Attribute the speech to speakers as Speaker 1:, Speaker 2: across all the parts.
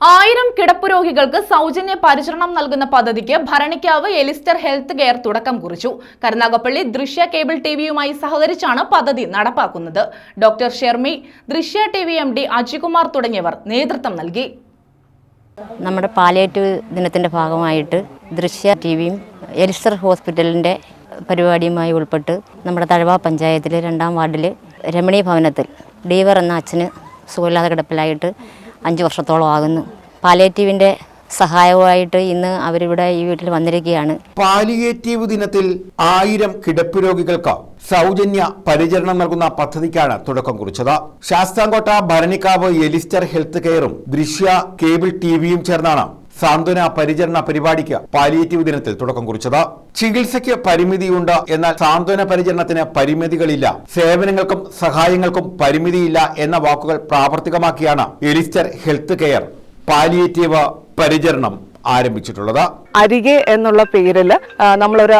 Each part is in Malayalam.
Speaker 1: ആയിരം കിടപ്പ് രോഗികൾക്ക് സൗജന്യ പരിചരണം നൽകുന്ന പദ്ധതിക്ക് ഭരണിക്കാവ് എലിസ്റ്റർ ഹെൽത്ത് കെയർ തുടക്കം കുറിച്ചു. കരുനാഗപ്പള്ളി ദൃശ്യ കേബിൾ ടിവിയുമായി സഹകരിച്ചാണ് പദ്ധതി നടപ്പാക്കുന്നത്. Doctor Shermi Drishya T V M D Ajikumar തുടങ്ങിയവർ നേതൃത്വം നൽകി.
Speaker 2: നമ്മുടെ പാലിയേറ്റീവ് ദിനത്തിന്റെ ഭാഗമായിട്ട് ദൃശ്യ ടി വിയും എലിസ്റ്റർ ഹോസ്പിറ്റലിന്റെ പരിപാടിയുമായി ഉൾപ്പെട്ട് നമ്മുടെ തഴവ പഞ്ചായത്തിലെ രണ്ടാം വാർഡിലെ രമണീയ ഭവനത്തിൽ ഡീവർ എന്ന അച്ഛന് സുഖമില്ലാതെ കിടപ്പിലായിട്ട് അഞ്ച് വർഷത്തോളം ആകുന്നു. പാലിയേറ്റീവിന്റെ സഹായവുമായിട്ട് ഇന്ന് അവരിവിടെ ഈ വീട്ടിൽ വന്നിരിക്കുകയാണ്.
Speaker 3: പാലിയേറ്റീവ് ദിനത്തിൽ ആയിരം കിടപ്പ് രോഗികൾക്ക് സൗജന്യ പരിചരണം നൽകുന്ന പദ്ധതിക്കാണ് തുടക്കം കുറിച്ചത്. ശാസ്താംകോട്ട ഭരണിക്കാവ് എലിസ്റ്റർ ഹെൽത്ത് കെയറും ദൃശ്യ കേബിൾ ടിവിയും ചേർന്നാണ് സാന്ത്വന പരിചരണ പരിപാടിക്ക് പാലിയേറ്റീവ് ദിനത്തിൽ തുടക്കം കുറിച്ചത്. ചികിത്സയ്ക്ക് പരിമിതിയുണ്ട് എന്നാൽ സാന്ത്വന പരിചരണത്തിന് പരിമിതികളില്ല. സേവനങ്ങൾക്കും സഹായങ്ങൾക്കും പരിമിതിയില്ല എന്ന വാക്കുകൾ പ്രാവർത്തികമാക്കിയാണ് എലിസ്റ്റർ ഹെൽത്ത് കെയർ പാലിയേറ്റീവ് പരിചരണം ആരംഭിച്ചിട്ടുള്ളത്.
Speaker 4: അരികെ എന്നുള്ള പേരിൽ നമ്മളൊരു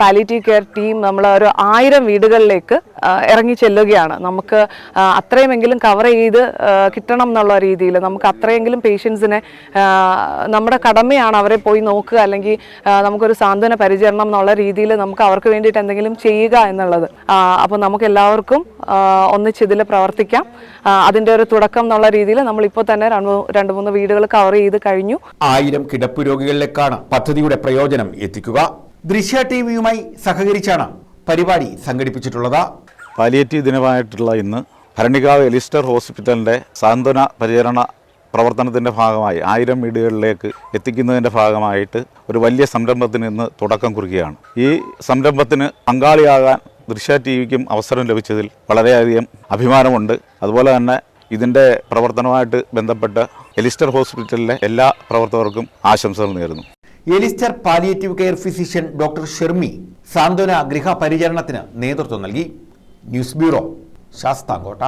Speaker 4: പാലിറ്റീവ് കെയർ ടീം നമ്മൾ ഒരു ആയിരം വീടുകളിലേക്ക് ഇറങ്ങി ചെല്ലുകയാണ്. നമുക്ക് അത്രയുമെങ്കിലും കവർ ചെയ്ത് കിട്ടണം എന്നുള്ള രീതിയിൽ നമുക്ക് അത്രയെങ്കിലും പേഷ്യൻസിനെ നമ്മുടെ കടമയാണ് അവരെ പോയി നോക്കുക അല്ലെങ്കിൽ നമുക്കൊരു സാന്ത്വന പരിചരണം എന്നുള്ള രീതിയിൽ നമുക്ക് അവർക്ക് വേണ്ടിയിട്ട് എന്തെങ്കിലും ചെയ്യുക എന്നുള്ളത്. അപ്പോൾ നമുക്ക് എല്ലാവർക്കും ഒന്നിച്ചിതിൽ പ്രവർത്തിക്കാം. അതിന്റെ ഒരു തുടക്കം എന്നുള്ള രീതിയിൽ നമ്മളിപ്പോൾ തന്നെ രണ്ട് രണ്ട് മൂന്ന് വീടുകൾ കവർ ചെയ്ത് കഴിഞ്ഞു.
Speaker 3: ആയിരം കിടപ്പ് രോഗികളിലേക്കാണ് പദ്ധതിയുടെ പ്രയോജനം എത്തിക്കുക. ദൃശ്യ ടി വിയുമായി സഹകരിച്ചാണ് പരിപാടി സംഘടിപ്പിച്ചിട്ടുള്ളത്.
Speaker 5: പാലിയേറ്റീവ് ദിനമായിട്ടുള്ള ഇന്ന് ഭരണികാവ് എലിസ്റ്റർ ഹോസ്പിറ്റലിന്റെ സാന്ത്വന പരിചരണ പ്രവർത്തനത്തിന്റെ ഭാഗമായി ആയിരം വീടുകളിലേക്ക് എത്തിക്കുന്നതിന്റെ ഭാഗമായിട്ട് ഒരു വലിയ സംരംഭത്തിന് ഇന്ന് തുടക്കം കുറിക്കുകയാണ്. ഈ സംരംഭത്തിന് പങ്കാളിയാകാൻ ദൃശ്യ ടി വിക്കും അവസരം ലഭിച്ചതിൽ വളരെയധികം അഭിമാനമുണ്ട്. അതുപോലെ തന്നെ ഇതിന്റെ പ്രവർത്തനവുമായിട്ട് ബന്ധപ്പെട്ട് എലിസ്റ്റർ ഹോസ്പിറ്റലിലെ എല്ലാ പ്രവർത്തകർക്കും ആശംസകൾ നേരുന്നു.
Speaker 3: Elister palliative care physician doctor Shermi സാന്ത്വന ഗൃഹപരിചരണത്തിന് നേതൃത്വം നൽകി. News bureau Sasthamkotta.